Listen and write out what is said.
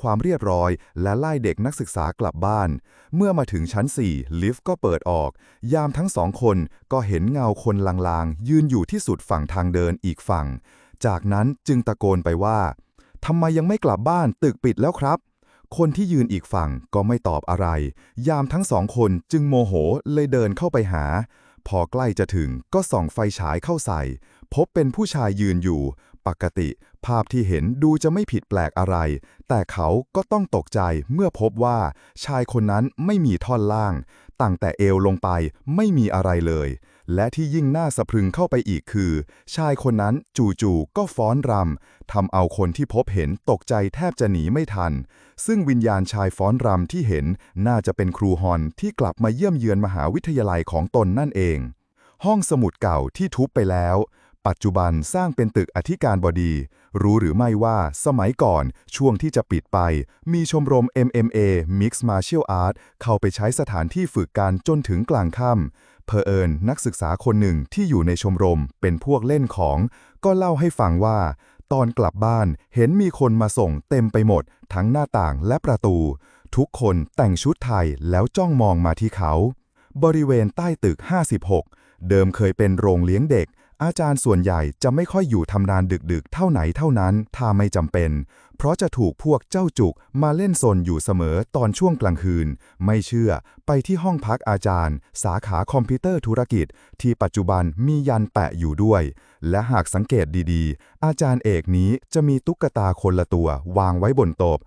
ความเรียบร้อย และไล่เด็กนักศึกษากลับบ้าน เมื่อมาถึงชั้น 4 ลิฟต์ก็เปิดออก ยามทั้งสองคนก็เห็นเงาคนลางๆ ยืนอยู่ที่สุดฝั่งทางเดินอีกฝั่ง จากนั้นจึงตะโกนไปว่าทำไมยังไม่กลับบ้านตึกปิดแล้วครับ คนที่ยืนอีกฝั่งก็ไม่ตอบอะไร ยามทั้งสองคนจึงโมโหเลยเดินเข้าไปหา พอใกล้จะถึงก็ส่องไฟฉายเข้าใส่ พบเป็นผู้ชายยืนอยู่ ปกติ ภาพที่เห็นดูจะไม่ผิดแปลกอะไร แต่เขาก็ต้องตกใจเมื่อพบว่า ชายคนนั้นไม่มีท่อนล่าง ตั้งแต่เอวลงไปไม่มีอะไรเลย และที่ยิ่งน่าสะพรึงเข้าไปอีกคือ ชายคนนั้นจู่ๆก็ฟ้อนรำทำเอาคนที่พบเห็นตกใจแทบจะหนีไม่ทัน ซึ่งวิญญาณชายฟ้อนรำที่เห็นน่าจะเป็นครูฮอนที่กลับมาเยี่ยมเยือนมหาวิทยาลัยของตนนั่นเองห้องสมุดเก่าที่ทุบไปแล้ว ปัจจุบันสร้างเป็นตึกอธิการบดี รู้หรือไม่ว่าสมัยก่อนช่วงที่จะปิดไป มีชมรม MMA Mixed Martial Art เข้าไปใช้สถานที่ฝึกการจนถึงกลางค่ำเพอเอิญนักศึกษาคนหนึ่งที่อยู่ในชมรมเป็นพวกเล่นของ ก็เล่าให้ฟังว่า ตอนกลับบ้านเห็นมีคนมาส่งเต็มไปหมด ทั้งหน้าต่างและประตู ทุกคนแต่งชุดไทยแล้วจ้องมองมาที่เขา บริเวณใต้ตึก 56 เดิมเคยเป็นโรงเลี้ยงเด็ก อาจารย์ส่วนใหญ่จะไม่ค่อยอยู่ทำนานดึกๆ เท่าไหนเท่านั้น ถ้าไม่จำเป็น เพราะจะถูกพวกเจ้าจุกมาเล่นซนอยู่เสมอตอนช่วงกลางคืน ไม่เชื่อ ไปที่ห้องพักอาจารย์ สาขาคอมพิวเตอร์ธุรกิจ ที่ปัจจุบันมียันแปะอยู่ด้วย และหากสังเกตดีๆ อาจารย์เอกนี้จะมีตุ๊กตาคนละตัววางไว้บนโต๊ะ